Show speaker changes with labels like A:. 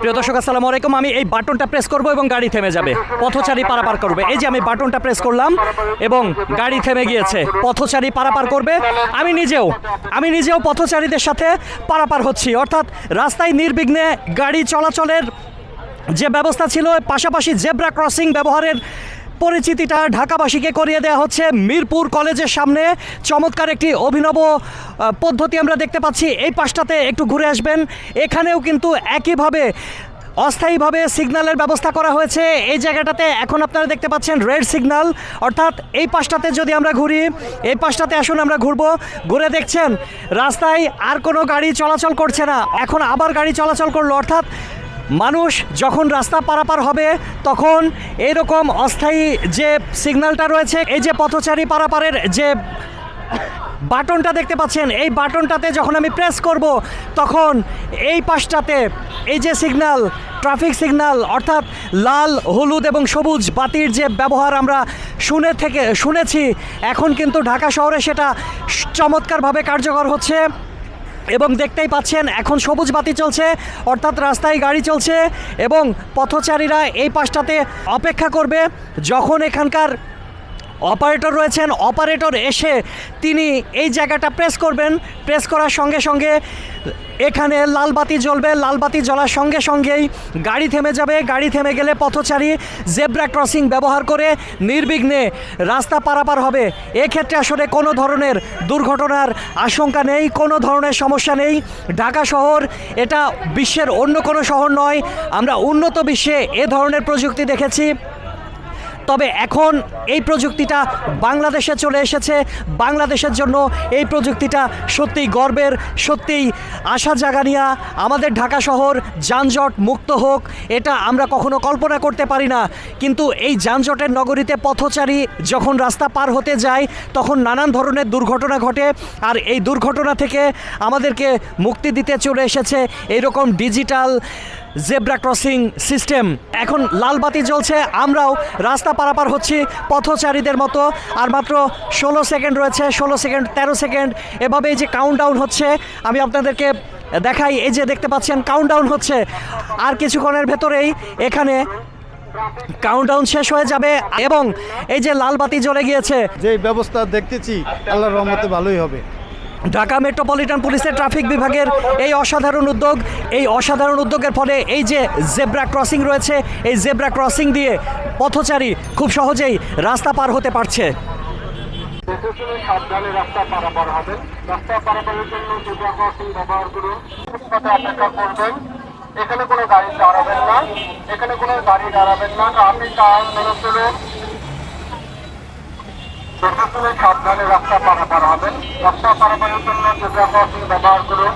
A: প্রিয় দর্শক, আসসালামু আলাইকুম। আমি এই বাটনটা প্রেস করব এবং গাড়ি থেমে যাবে। পথচারী পারাপার করবে। এই যে আমি বাটনটা প্রেস করলাম এবং গাড়ি থেমে গিয়েছে। পথচারী পারাপার করবে। আমি নিজেও আমি নিজেও পথচারীদের সাথে পারাপার হচ্ছি। অর্থাৎ রাস্তায় নির্বিঘ্নে গাড়ি চলাচলের যে ব্যবস্থা ছিল, পাশাপাশি জেব্রা ক্রসিং ব্যবহারের পরিচিতিটা ঢাকাবাসীকে করিয়ে দেওয়া হচ্ছে। মিরপুর কলেজের সামনে চমৎকার একটি অভিনব পদ্ধতি আমরা দেখতে পাচ্ছি। এই পাশটাতে একটু ঘুরে আসবেন। এখানেও কিন্তু একইভাবে অস্থায়ীভাবে সিগন্যালের ব্যবস্থা করা হয়েছে। এই জায়গাটাতে এখন আপনারা দেখতে পাচ্ছেন রেড সিগন্যাল। অর্থাৎ এই পাশটাতে যদি আমরা ঘুরি, এই পাশটাতে আসুন আমরা ঘুরবো। ঘুরে দেখছেন, রাস্তায় আর কোনো গাড়ি চলাচল করছে না। এখন আবার গাড়ি চলাচল করল। অর্থাৎ মানুষ যখন রাস্তা পারাপার হবে, তখন এরকম অস্থায়ী যে সিগন্যালটা রয়েছে, এই যে পথচারী পারাপারের যে বাটনটা দেখতে পাচ্ছেন, এই বাটনটাতে যখন আমি প্রেস করব, তখন এই পাশটাতে এই যে সিগন্যাল ট্রাফিক সিগন্যাল অর্থাৎ লাল, হলুদ এবং সবুজ বাতির যে ব্যবহার আমরা শুনে থেকে, শুনেছি, এখন কিন্তু ঢাকা শহরে সেটা চমৎকারভাবে কার্যকর হচ্ছে। এবং দেখতেই পাচ্ছেন, এখন সবুজ বাতি চলছে, অর্থাৎ রাস্তায় গাড়ি চলছে এবং পথচারীরা এই পাশটাতে অপেক্ষা করবে। যখন এখানকার অপারেটর রয়েছেন। অপারেটর এসে তিনি এই জায়গাটা প্রেস করবেন। প্রেস করার সঙ্গে সঙ্গে এখানে লাল বাতি জ্বলবে। লাল বাতি জ্বলার সঙ্গে সঙ্গেই গাড়ি থেমে যাবে। গাড়ি থেমে গেলে পথচারী জেব্রা ক্রসিং ব্যবহার করে নির্বিঘ্নে রাস্তা পারাপার হবে। এক্ষেত্রে আসলে কোনো ধরনের দুর্ঘটনার আশঙ্কা নেই, কোনো ধরনের সমস্যা নেই। ঢাকা শহর এটা বিশ্বের অন্য কোনো শহর নয়। আমরা উন্নত বিশ্বে এ ধরনের প্রযুক্তি দেখেছি। তবে এখন এই প্রযুক্তিটা বাংলাদেশে চলে এসেছে। বাংলাদেশের জন্য এই প্রযুক্তিটা সত্যিই গর্বের, সত্যিই আশা জাগানিয়া। আমাদের ঢাকা শহর যানজট মুক্ত হোক, এটা আমরা কখনো কল্পনা করতে পারি না। কিন্তু এই যানজটের নগরীতে পথচারী যখন রাস্তা পার হতে যায়, তখন নানান ধরনের দুর্ঘটনা ঘটে। আর এই দুর্ঘটনা থেকে আমাদেরকে মুক্তি দিতে চলে এসেছে। এরকম ডিজিটাল জেব্রা ক্রসিং সিস্টেম। এখন লাল বাতি জ্বলছে, আমরাও রাস্তা পারাপার হচ্ছি, পথচারীদের মতো। আর মাত্র ষোলো সেকেন্ড রয়েছে, ষোলো সেকেন্ড, তেরো সেকেন্ড। এভাবেই যে কাউন্টডাউন হচ্ছে, আমি আপনাদেরকে দেখাই, এই যে দেখতে পাচ্ছেন কাউন্টডাউন হচ্ছে। আর কিছুক্ষণের ভেতরেই এখানে কাউন্টডাউন শেষ হয়ে যাবে এবং এই যে লাল বাতি জ্বলে গিয়েছে।
B: যে ব্যবস্থা দেখতেছি, আল্লাহর রহমতে ভালোই হবে।
A: ঢাকা মেট্রোপলিটন পুলিশের ট্রাফিক বিভাগের এই অসাধারণ উদ্যোগ, এই অসাধারণ উদ্যোগের ফলে এই যে জেব্রা ক্রসিং রয়েছে, এই জেব্রা ক্রসিং দিয়ে পথচারী খুব সহজেই রাস্তা পার হতে পারছে।
C: এখানে কোনো গাড়ি দাঁড়াবেন না। এখানে কোনো গাড়ি দাঁড়াবেন না। আপনি কার মেনে চলুন শুনে সাবধানে রাস্তা পারাপার হবে। রাস্তা পারাপারের জন্য যে ব্যবহার করুন